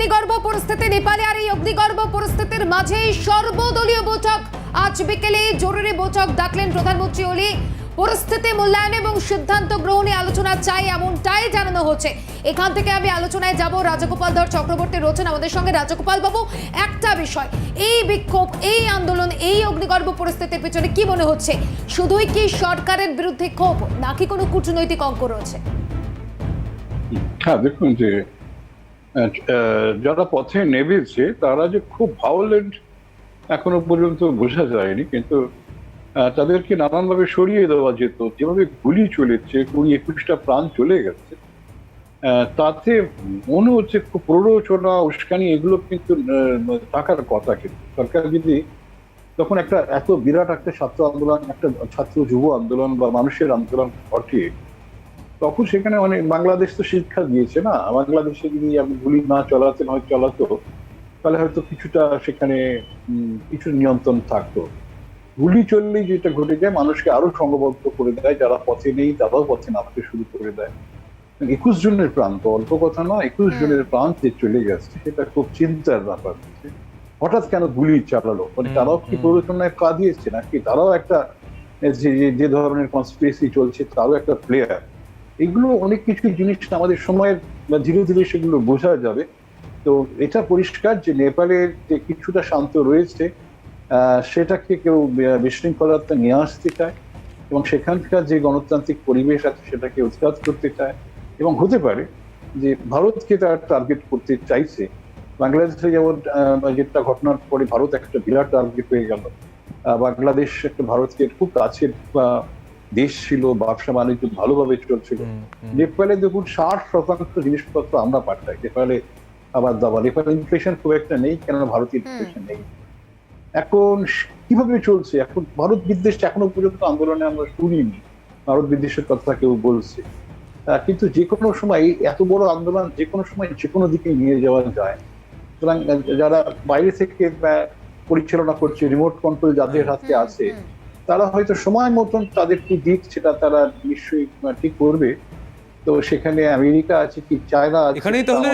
অগ্নিগর্ভ পরিস্থিতি, নেপালে আর এই অগ্নিগর্ভ পরিস্থিতির মাঝেই সর্বদলীয় বৈঠক। আজ বিকেলে জরুরি বৈঠক ডাকলেন প্রধানমন্ত্রী ওলি। পরিস্থিতি মূল্যায়ন এবং সিদ্ধান্ত গ্রহণে আলোচনা চাই এমনটাই জানানো হচ্ছে। এখান থেকে আমি আলোচনায় যাব। রাজগোপাল ধর চক্রবর্তী রয়েছেন আমাদের সঙ্গে। রাজগোপাল বাবু একটা বিষয়। এই বিক্ষোভ, এই আন্দোলন, এই অগ্নিগর্ভ পরিস্থিতির পেছনে কি মনে হচ্ছে? শুধুই কি সরকারের বিরুদ্ধে ক্ষোভ, নাকি কোনো কূটনৈতিক অঙ্ক রয়েছে? হ্যাঁ দেখুন যে যারা পথে নেমেছে, তারা যে খুব ভায়োলেন্ট এখনও পর্যন্ত বোঝা যায়নি, কিন্তু তাদেরকে নানানভাবে সরিয়ে দেওয়া যেত। যেভাবে গুলি চলেছে, কুড়ি একুশটা প্রাণ চলে গেছে তাতে মনে হচ্ছে খুব প্ররোচনা, উস্কানি, এগুলো কিন্তু থাকার কথা কিন্তু। সরকার যদি তখন একটা এত বিরাট একটা ছাত্র আন্দোলন, একটা ছাত্র যুব আন্দোলন বা মানুষের আন্দোলন ঘটিয়ে তখন সেখানে অনেক বাংলাদেশ তো শিক্ষা দিয়েছে না? বাংলাদেশে যদি আপনি গুলি না চলাতেন হয় চলাতো তাহলে হয়তো কিছুটা সেখানে কিছু নিয়ন্ত্রণ থাকতো। গুলি চললেই যেটা ঘটে যায় মানুষকে আরও সংঘবদ্ধ করে দেয় যারা পথে নেই তারাও পথে নামতে শুরু করে দেয়। একুশ জনের প্রাণ তো অল্প কথা না একুশ জনের প্রাণ যে চলে গেছে সেটা খুব চিন্তার ব্যাপার। হঠাৎ কেন গুলি চালালো? মানে তারাও কি হুম। প্ররোচনায় পা দিয়েছে? নাকি তারাও একটা যে যে- যে ধরনের কনস্পিরেসি চলছে তারও একটা প্লেয়ার এগুলো অনেক কিছু জিনিস আমাদের সময়ের, বা ধীরে ধীরে সেগুলো বোঝা যাবে। তো এটা পরিষ্কার যে নেপালের যে কিছুটা শান্ত রয়েছে সেটাকে কেউ বিশৃঙ্খলাতে নিয়ে আসতে চায় এবং সেখানকার যে গণতান্ত্রিক পরিবেশ আছে সেটাকে উৎখাত করতে চায়। এবং হতে পারে যে ভারতকে তারা টার্গেট করতে চাইছে। বাংলাদেশে যেমন যেটা ঘটনার পরে ভারত একটা বিরাট টার্গেট হয়ে গেল। বাংলাদেশ একটা ভারতকে খুব কাছের দেশ ছিল ব্যবসা বাণিজ্য ভালোভাবে চলছিল। নেপালে দেখুন ষাট শতাংশ জিনিসপত্র আমরা পাঠাই। নেপালে আবার দাবার নেপালে ইনফ্লেশন খুব একটা নেই কেননা ভারতীয় ইনফ্লেশন নেই। এখন কীভাবে চলছে? এখন ভারত বিদ্বেষ এখনও পর্যন্ত আন্দোলনে আমরা শুনিনি। ভারত বিদ্বেষের কথা কেউ বলছে। কিন্তু যে কোনো সময় এত বড় আন্দোলন যে কোনো সময় যে কোনো দিকে নিয়ে যাওয়া যায়। সুতরাং যারা বাইরে থেকে পরিচালনা করছে রিমোট কন্ট্রোল যাদের হাতে আছে। তারা হয়তো সময় মতন তাদের কি দিক সেটা তারা নিশ্চয়ই ঠিক করবে। তো সেখানে আমেরিকা আছে কি চায়না আছে এখানেই তাহলে